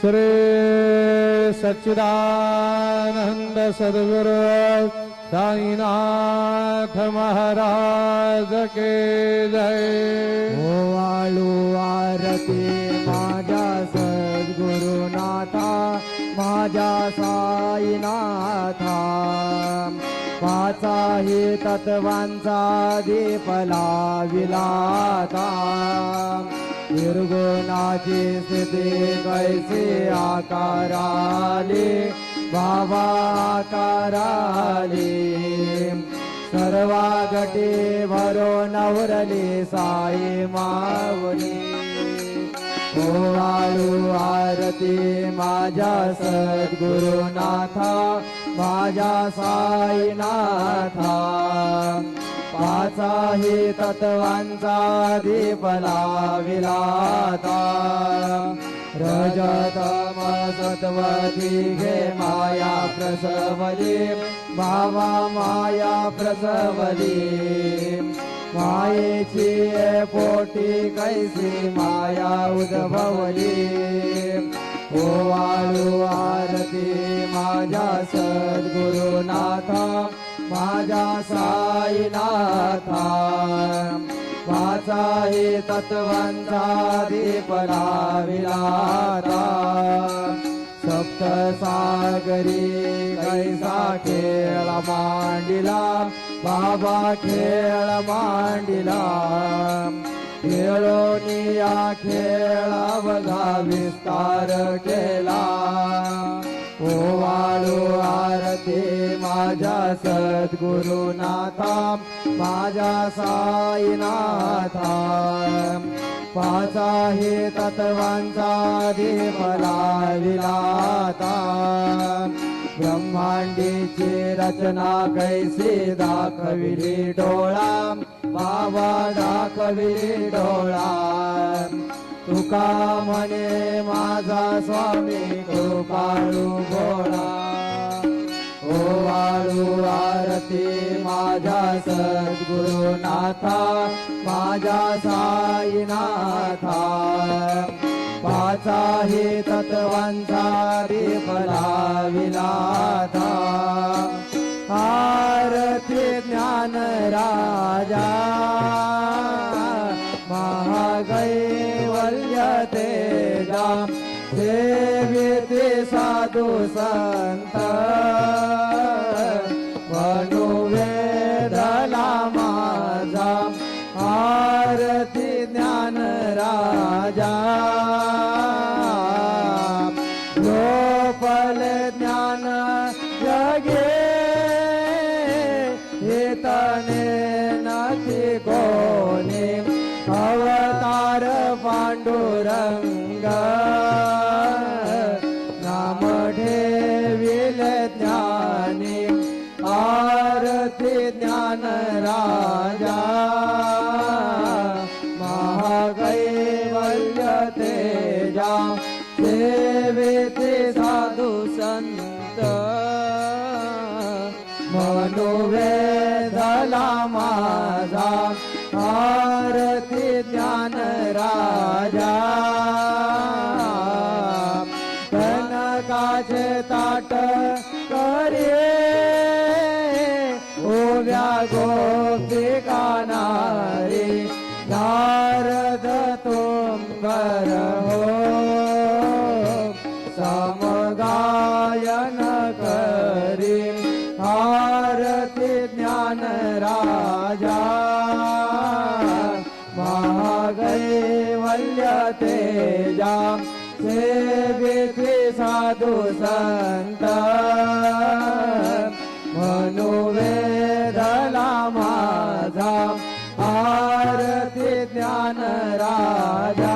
श्री सच्चिदानंद सद्गुरु साईनाथ महाराज के जय। वाळू आरती माझ्या सद्गुरुनाथा माझ्या साईनाथा। पाचाही तत्वांचा दीपला विलाता। निर्गुणाची स्थिती कैसे आकाराली बाबा आकाराली सर्वा गटे भरो नवरले साई मावली ओवाळू आरती माझ्या सद्गुरुनाथा माझ्या साईनाथा। पाचाही तत्वांचा दीपला विलाता. रजतम सत्वती घे माया प्रसवली बाबा माया प्रसवली. मायेची पोटी कैसी माया उद्भवली. ओवाळू आरती माझ्या सद्गुरुनाथा माझ्या साईनाथा वाचाही तत्वांचा दीपला विलाता. सप्त सागरी कैसा खेळ मांडिला बाबा खेळ मांडिला. खेळोनी या खेळावधा विस्तार केला. ओवाळू आरती माझ्या सद्गुरुनाथा माझ्या साईनाथा पाचाही तत्वांचा दीपला विलाता ब्रह्मांडीची रचना कैसी दाखविली डोळा बाबा दाखविली डोळा तुका म्हणे माझा स्वामी कृपाळू भोळा वाळू आरती माझ्या सद्गुरुनाथा माझ्या साईनाथा. पाचाही तत्वांचा दीपला विलाता. आरती ज्ञान राजा. तेजा सेविते साधू संत. मनुवेदला माझा. आरती ज्ञान राजा. लोपल ज्ञान जगे. हेतने नती कोणी. अवतार पांडुरंग. माझा आरती ज्ञान राजा. कनकाचे ताट करे. ओव्या गोपिका नारी नारद तुंगर तेजा सेविती साधू संत. मनुवेदला माझा आरती ज्ञान राजा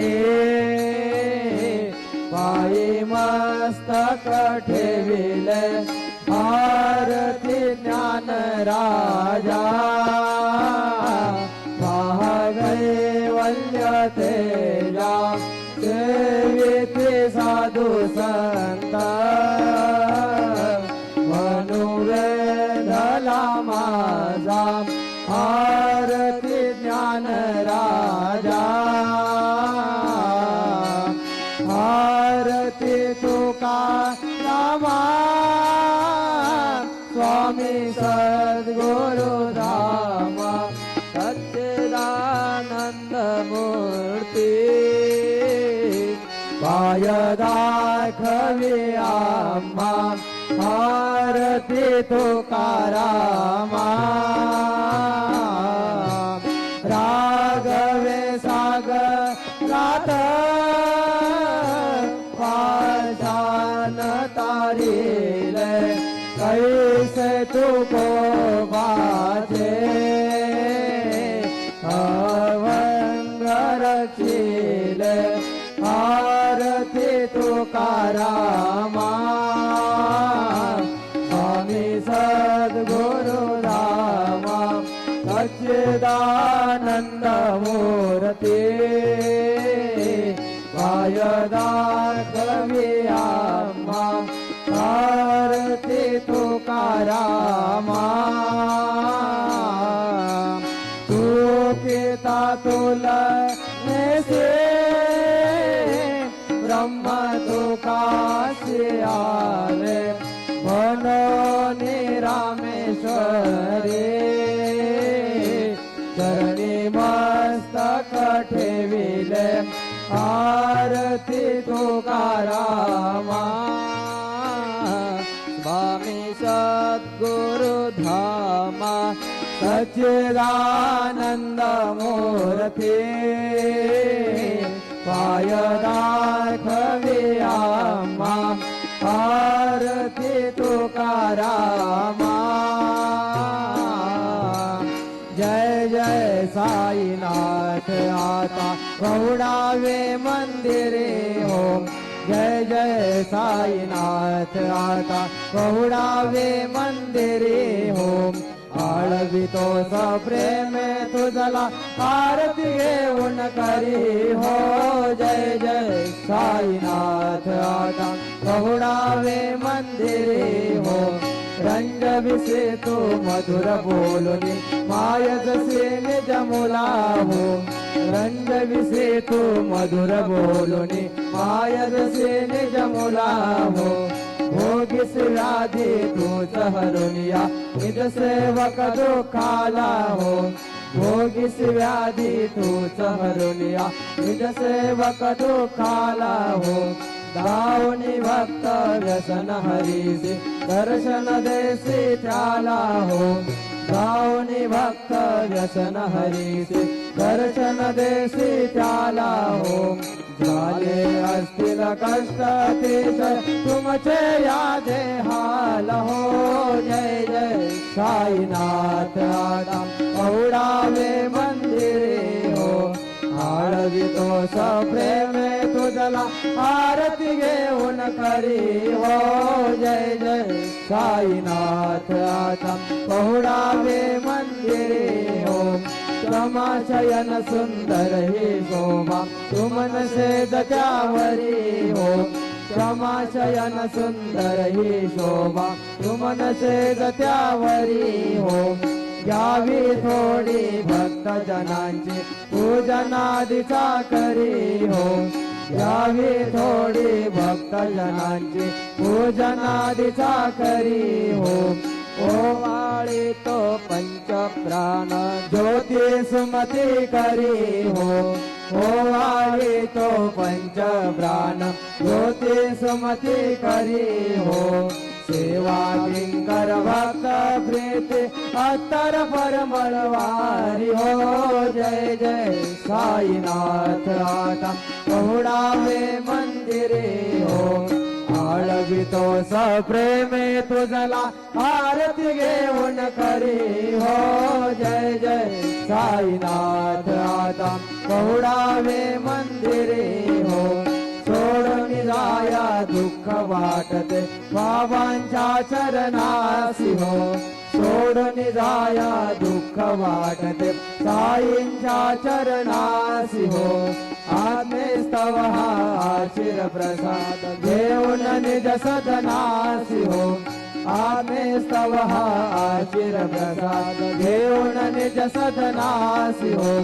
जनार्दने पायी मस्तक ठेविले भारती ज्ञान राजा. महागैवल्य तेजा साधू संत. मनुवेदला माझा आरती ज्ञान राजा. राम वायदार्कवी आम्हा आरती तुकारामा आरती तुकारामा स्वामी सद्गुरु धामा। सच्चिदानंद मूर्ती। पायदाखवी आम्हा आरती तुकारामा जय जय साईनाथ आता गौडावे मंदिरे हो जय जय हो आळवितो प्रेम तुझला आरती घेऊन करी। हो जय जय साईनाथ आता। गौडावे मंदिरे हो रंग विसे तो मधुर बोलणे माय जसे निज मुला हो रंग विसे तो मधुर बोलणे माय जसे निज मुला हो भोगिस राधे तूच हरुनिया निज सेवक दुखाला हो भोगिस व्याधी तूच हरुनिया निज सेवक दुखाला हो दावणी भक्त व्यसन हरीसी दर्शन देसी त्याला हो दावणी भक्त व्यसन हरीसी दर्शन देसी त्याला हो झाले असतील कष्ट तेच तुमचे यादे हाल हो जय जय साईनाथ आता पौडावे मंदिरे हो आळवितो प्रेम तुझला आरती घेऊन करी हो जय जय साईनाथ. आता पहुडावे मंदिरे हो समाशयन सुंदर हे शोभा. तुमन सेद त्यावरी हो समाशयन सुंदर हे शोभा. तुमन सेद त्यावरी हो घ्यावी थोडी भक्त जनांची. पूजनादिचा करी हो यावी थोडी भक्त जनांची पूजनादिचा करी हो ओवाळी तो पंच प्राण ज्योती सुमती करी हो ओवाळी तो पंच प्राण ज्योती सुमती करी हो सेवा किंकर भक्त प्रीती अत्तर परमळवारी हो जय जय साईनाथ आता पहुडावे मंदिरे हो। आळवितो सप्रेमे तुझला आरती घेऊन करी हो जय जय साईनाथ आता पहुडावे मंदिरे हो। जाया दुःख वाटते. बाबांच्या चरणासी हो सोडून जाया दुःख वाटते. साईंच्या चरणासी हो आत्मेस्तव हा शिरप्रसाद देऊन निज सदनासी हो आत्मेस्तव हा शिरप्रसाद देऊन निज सदनासी हो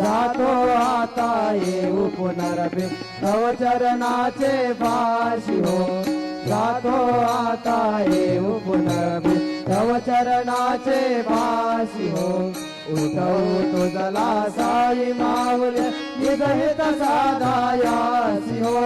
जातो आता येऊ पुनरभि नवचरणाचे भाषी हो. जातो आता येऊ पुनरभि नवचरणाचे भाषी हो. उठव तुझला साई माऊले. निगहित साधायासी हो.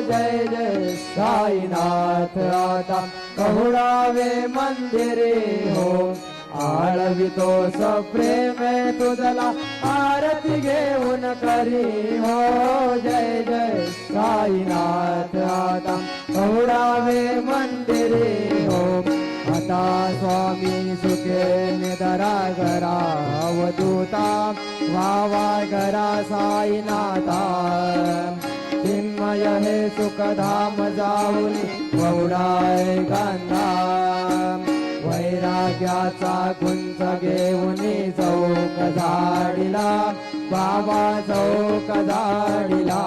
जय जय साईनाथ. आता कहुडावे मंदिरे हो. आळवितो सप्रेमे तुझला आरती घेऊन करी. हो जय जय साईनाथ आता. कहुडावे मंदिरे हो. आता स्वामी सुखे निदरा गरा अवधूता वावा घरा साईनाथा. चिन्मय हे सुखधाम जाऊन गौडाय गांधा. वैराग्याचा कुंच घेऊन चौक झाडिला बाबा चौक झाडिला.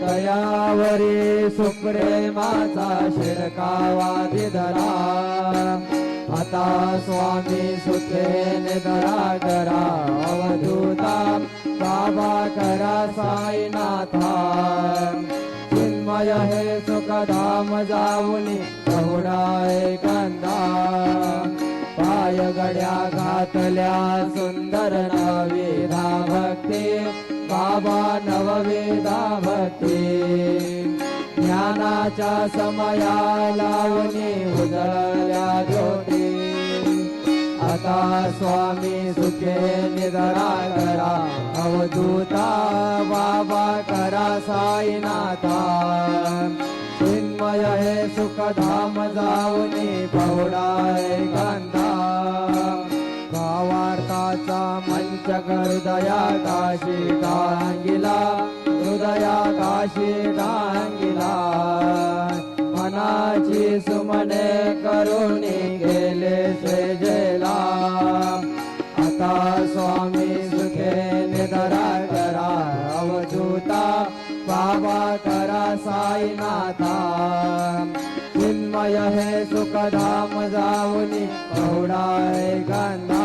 तयावरी सुप्रेमाचा शिरकावा दिधरा आता स्वामी सुखे निधरा करा अवधूता. बाबा करा साईनाथा. चिन्मय हे सुखधाम जाऊनी पुढाय कांदा? पाय गड्या घातल्या सुंदर नवेदा भक्ते. बाबा नववेदा भक्ते. ज्ञानाच्या समया लावणी उजळल्या ज्योती. आता स्वामी सुखे निधरा करा. अवधूता बाबा करा साईनाथा. चिन्मय हे सुखधाम जाऊनी पौडाय गंधा. भावार्थाचा मंच हृदया काशी डांगिला हृदया काशी डांगिला मनाची सुमने करुणी गेले सेजेला आता स्वामी सुखे निधरा करा साईनाथा. चिन्मय हे सुखधाम जाऊनी कवडाय गंधा.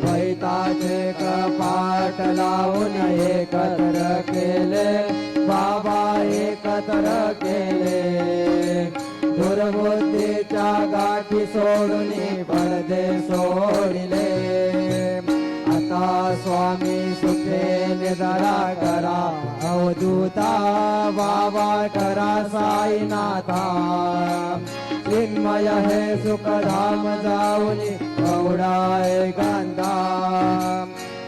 द्वैताचे कपाट लावून एकत्र केले. बाबा एकत्र केले. दुर्बुद्धीच्या गाठी सोडून पडदे सोडले. आता स्वामी सुखे निधरा करा. अवधूता बाबा करा साईनाथा. चिन्मय हे सुखधाम जाऊनी गौडाय गांधा.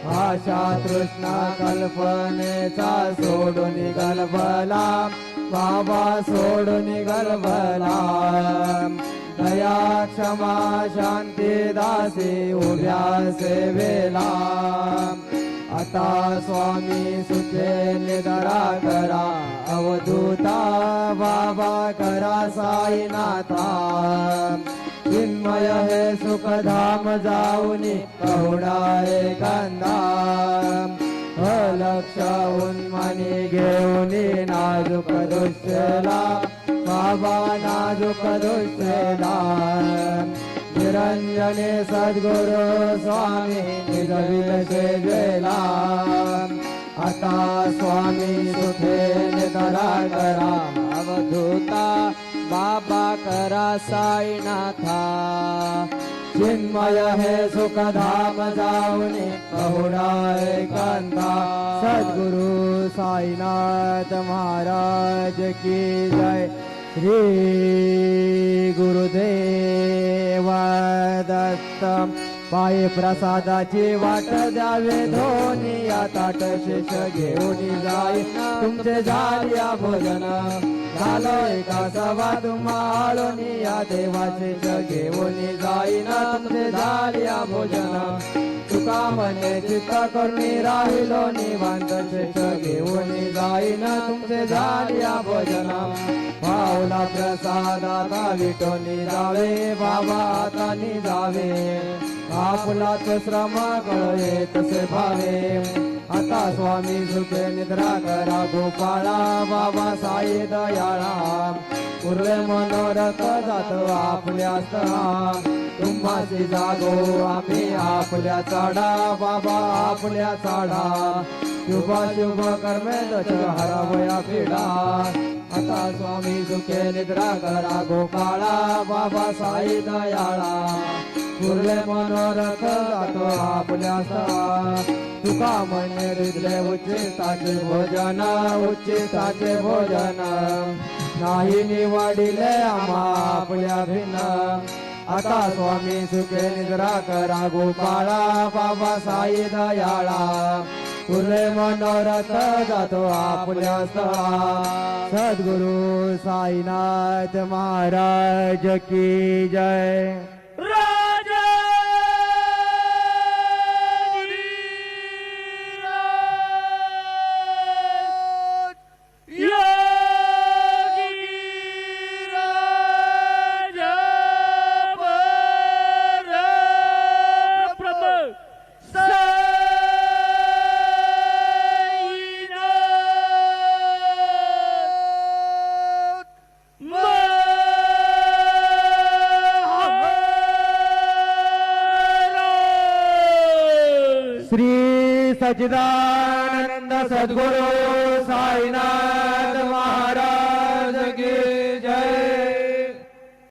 आशा तृष्णा कल्पनेचा सोडून गलबला. बाबा सोडून गलबला. दया क्षमा शांती दासी उभ्या सेवेला. आता स्वामी सुखे निधरा करा. अवधूता बाबा करा साईनाथा. चिन्मय हे सुखधाम जाऊनी कवडाय कांदा अलक्ष उन्मनी घेऊन नाजूक दुसला बाबा नाजूक दुसला निरंजने सद्गुरु स्वामी निजविल सेवेला आता स्वामी सुखे निधरा करा अवधूता बाबा करा साईनाथा। चिन्मय हे सुखधाम जाऊनी कहुडाय कांता। सद्गुरु साईनाथ महाराज की जय। श्री गुरुदेव। पाय प्रसादाची वाट द्यावे धोनी या ताट शेष घेऊन जाई तुमचे झाल्या भोजन. झालो एका सभा तुम्हाला या देवाचे घेऊन जाईना तुमचे झाल्या भोजन. तुका म्हणे चित्त करुणी राहिलो निवांत. शेष घेऊन जाईन तुमचे झाल्या भजना. पावला प्रसादाता विटोनी जावे बाबा आता जावे आपलाच श्रम कळे तसे भावे. आता स्वामी सुखे निद्रा करा गोपाळा बाबा साई दयाळा. उरले मनोरथ जातो आपल्या तुम्हाचे जागो आम्ही आपल्या चाडा बाबा आपल्या चाडा. शुभ शुभ कर्मे दश हरवया पिढा. आता स्वामी सुखे निद्रा करा गोपाळा बाबा साई दयाळा. उरले मनोरथ जातो आपल्या तुका म्हणे रिजले उच्चिताचे भोजन उच्चिताचे भोजन. नाही निवाडिले आम्हा आपल्या भिना आता स्वामी सुखे निद्रा करा गोपाळा बाबा साई दयाळा. फुले मनोरथ जातो आपल्या सद्गुरु साईनाथ महाराज की जय. सच्चिदानंद सद्गुरु। साईनाथ महाराज